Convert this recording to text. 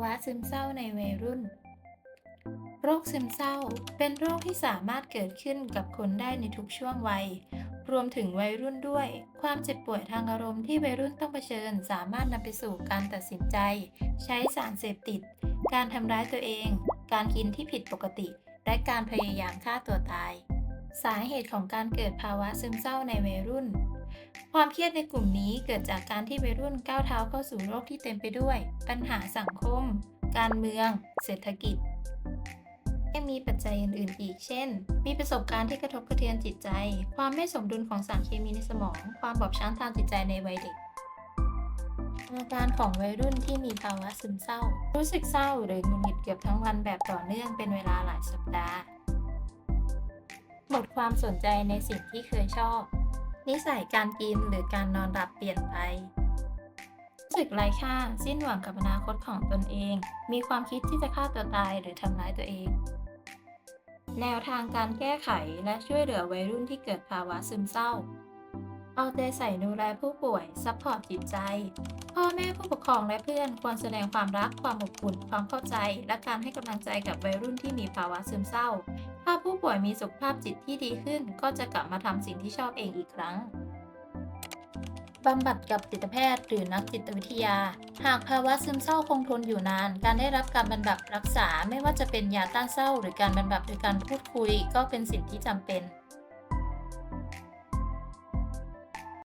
าวะซึมเศร้าในวัยรุ่น โรคซึมเศร้าเป็นโรคที่สามารถเกิดขึ้นกับคนได้ในทุกช่วงวัย รวมถึงวัยรุ่นด้วย ความเจ็บป่วยทางอารมณ์ที่วัยรุ่นต้องเผชิญ สามารถนำไปสู่การตัดสินใจ ใช้สารเสพติด การทำร้ายตัวเอง การกินที่ผิดปกติ และการพยายามฆ่าตัวตาย สาเหตุของการเกิดภาวะซึมเศร้าในวัยรุ่น ความเครียดในกลุ่มนี้เกิดจากการที่วัยรุ่นก้าวเท้าเข้าสู่โลกที่เต็มไปด้วย ปัญหาสังคม การเมือง เศรษฐกิจยังมีปัจจัยอื่นๆอีก เช่น มีประสบการณ์ที่กระทบกระเทือนจิตใจ ความไม่สมดุลของสารเคมีในสมอง ความบอบช้ำทางจิตใจในวัยเด็กอาการของวัยรุ่นที่มีภาวะซึมเศร้า รู้สึกเศร้าหรือหงุดหงิดเกือบทั้งวันแบบต่อเนื่องเป็นเวลาหลายสัปดาห์ หมดความสนใจในสิ่งที่เคยชอบ นิสัยการกินหรือการนอนหลับเปลี่ยนไปรู้สึกไร้ค่าสิ้นหวังกับอนาคตของตนเอง มีความคิดที่จะฆ่าตัวตายหรือทำร้ายตัวเอง แนวทางการแก้ไขและช่วยเหลือวัยรุ่นที่เกิดภาวะซึมเศร้า เอาใจใส่ดูแลผู้ป่วย ซัพพอร์ตจิตใจ พ่อแม่ผู้ปกครองและเพื่อนควรแสดงความรัก ความอบอุ่น ความเข้าใจ และการให้กำลังใจกับวัยรุ่นที่มีภาวะซึมเศร้า ถ้าผู้ป่วยมีสุขภาพจิตที่ดีขึ้น ก็จะกลับมาทำสิ่งที่ชอบเองอีกครั้งบำบัดกับจิตแพทย์หรือนักจิตวิทยา หากภาวะซึมเศร้าคงทนอยู่นาน การได้รับการบำบัดรักษาไม่ว่าจะเป็นยาต้านเศร้า หรือการบำบัดโดยการพูดคุยก็เป็นสิ่งที่จำเป็น